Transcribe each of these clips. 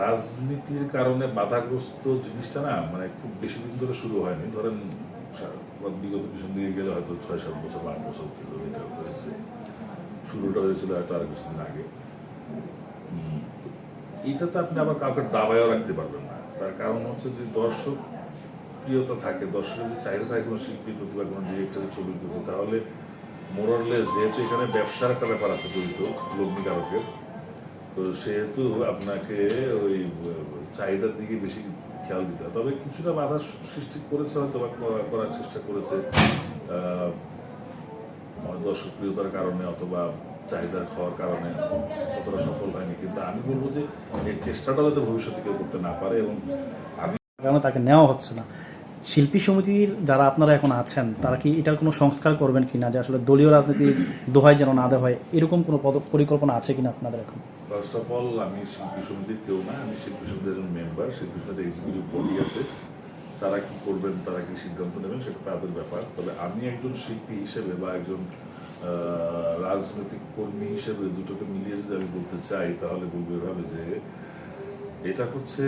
রাজনীতির কারণে বাধাগ্রস্ত জিনিসটা না মানে খুব বেশি দিন ধরে শুরু হয়নি। ধরেন বিগত পিছন দিকে গেলে হয়তো ছয়, সাত বছর বা আট বছর ধরে এটা হয়েছে। শুরুটা হয়েছিল হয়তো আর কিছুদিন আগে। এটাতে আপনি আবার কাউকে দাবায়ও রাখতে পারবেন না। তার কারণ হচ্ছে যে দর্শক প্রিয়তা থাকে, দর্শকের যদি চাহিদা থাকে কোনো শিল্পীর প্রতি বা কোনো ডিরেক্টরের ছবির প্রতি, তাহলে মোরলেস যেহেতু এখানে ব্যবসার একটা ব্যাপার আছে জড়িত, লগ্নিকারকের। তো সেহেতু আপনাকে ওই চাহিদার দিকে বেশি খেয়াল দিতে তবে কিছুটা বাধা সৃষ্টি করেছে হয়তো বা করার চেষ্টা করেছে দর্শক কারণে অথবা চাহিদার খাওয়ার কারণে অতটা সফল হয়নি। কিন্তু আমি বলব যে এই চেষ্টাটা যাতে ভবিষ্যতে কেউ করতে না পারে এবং আমি কারণে তাকে নেওয়া হচ্ছে না? শিল্পী সমিতির যারা আপনারা এখন আছেন, তারা কি এটার কোনো সংস্কার করবেন কিনা? যে আসলে দলীয় রাজনীতির দোহাই যেন না দেওয়া হয়, এরকম কোনো পরিকল্পনা আছে কিনা আপনাদের এখন? ফার্স্ট অফ অল আমি শিল্পী সমিতির কেউ না, আমি শিল্পী সমিতির একজন মেম্বার শিল্পী সমিতির এক্সিকিউটিভ বডি আছে। তারা কি করবেন, তারা কি সিদ্ধান্ত নেবেন, সেটা তাদের ব্যাপার। তবে আমি একজন শিল্পী হিসেবে বা একজন রাজনৈতিক কর্মী হিসেবে দুটোকে মিলিয়ে যদি আমি বলতে চাই, তাহলে বলব এভাবে যে এটা হচ্ছে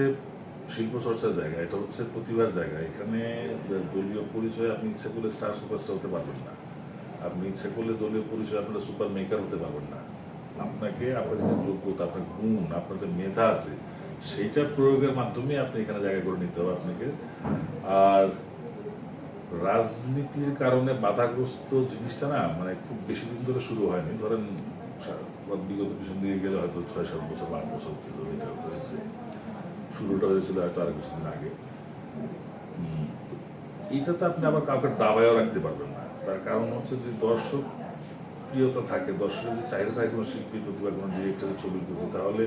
শিল্প চর্চার জায়গা, এটা হচ্ছে প্রতিভার জায়গা। এখানে দলীয় পরিচয় আপনি ইচ্ছা করলে স্টার সুপারস্টার হতে পারবেন না। আপনি ইচ্ছা করলে দলীয় পরিচয় আপনারা সুপার মেকার হতে পারবেন না। আপনাকে আপনার যে যোগ্যতা, আপনার গুণ আপনার যে মেধা আছে সেইটা প্রয়োগের মাধ্যমে আপনি এখানে জায়গা করে নিতে হবে আপনাকে। আর রাজনীতির কারণে বাধাগ্রস্ত জিনিসটা না মানে খুব বেশি দিন ধরে শুরু হয়নি। ধরেন বিগত পিছন দিকে গেলে হয়তো ছয়, সাত বছর আট বছর এটা হয়েছে। শুরুটা হয়েছিল হয়তো আরও কিছুদিন আগে। এটাতে আপনি আবার কাউকে দাবায়ও রাখতে পারবেন না। তার কারণ হচ্ছে যে দর্শক প্রিয়তা থাকে দর্শকের যদি চাহিদা থাকে কোনো শিল্পীর প্রতি বা কোনো ডিরেক্টরের ছবির প্রতি তাহলে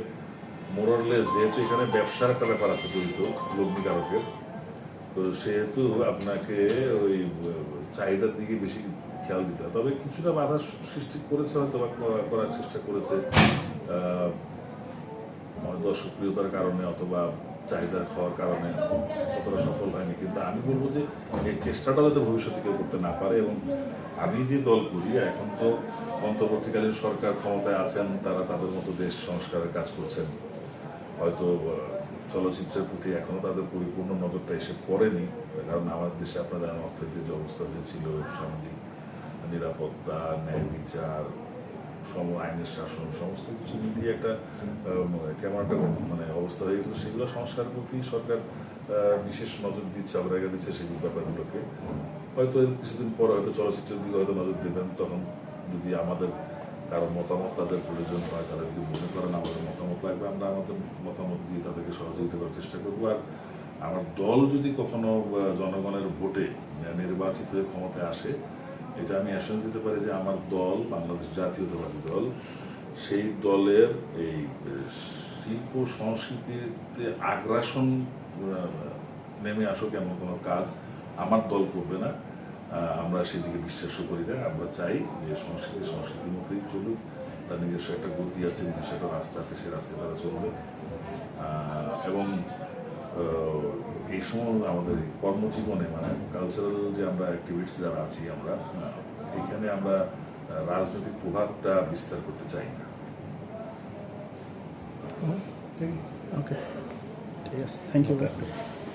মোরলেস যেহেতু এখানে ব্যবসার একটা ব্যাপার আছে জড়িত লগ্নিকারকের তো সেহেতু আপনাকে ওই চাহিদার দিকে বেশি খেয়াল দিতে হয়। তবে কিছুটা বাধা সৃষ্টি করেছে হয়তো বা করা- করার চেষ্টা করেছে আহ, দর্শক প্রিয়তার কারণে অথবা চাহিদার খাওয়ার কারণে অতটা সফল হয়নি। কিন্তু আমি বলব যে এই চেষ্টাটা যাতে ভবিষ্যতে কেউ করতে না পারে এবং আমি যে দল করি, এখন তো অন্তর্বর্তীকালীন সরকার ক্ষমতায় আছেন, তারা তাদের মতো দেশ সংস্কারের কাজ করছেন। হয়তো চলচ্চিত্রের প্রতি এখনও তাদের পরিপূর্ণ নজরটা এসে পড়েনি, কারণ আমাদের দেশে আপনাদের জানেন অর্থনৈতিক যে অবস্থা হয়েছিল, সামাজিক নিরাপত্তা, ন্যায় বিচার সম আইনের শাসন সমস্ত কিছু মিলিয়ে একটা আহ, কেমন একটা মানে অবস্থা হয়ে গেছে সেগুলো সংস্কারের প্রতি সরকার বিশেষ নজর দিচ্ছে অগ্রাধিকার দিচ্ছে সেই ব্যাপারগুলোকে। হয়তো কিছুদিন পরে হয়তো চলচ্চিত্রের দিকে হয়তো নজর দেবেন তখন যদি আমাদের কারও মতামত তাদের প্রয়োজন হয় তারা যদি মনে করেন আমাদের মতামত লাগবে আমরা আমাদের মতামত দিয়ে তাদেরকে সহযোগিতা করার চেষ্টা করব। আর আমার দল যদি কখনো জনগণের ভোটে নির্বাচিত ক্ষমতায় আসে এটা আমি অ্যাসুরেন্স দিতে পারি যে আমার দল, বাংলাদেশ জাতীয়তাবাদী দল, সেই দলের এই শিল্প সংস্কৃতিতে আগ্রাসন নেমে আসুক এমন কোনো কাজ আমার দল করবে না। আমরা সেদিকে বিশ্বাসও করি না। আমরা চাই যে সংস্কৃতি, সংস্কৃতির মতোই চলুক। তার নিজস্ব একটা গতি আছে, নিজস্ব একটা রাস্তা আছে, সেই রাস্তায় তারা চলবে। এবং এই সময় আমাদের কর্মজীবনে মানে কালচারাল যে আমরা অ্যাক্টিভিটিস যারা আছি আমরা এখানে আমরা রাজনৈতিক প্রভাবটা বিস্তার করতে চাই না। ওকে ঠিক আছে থ্যাংক ইউ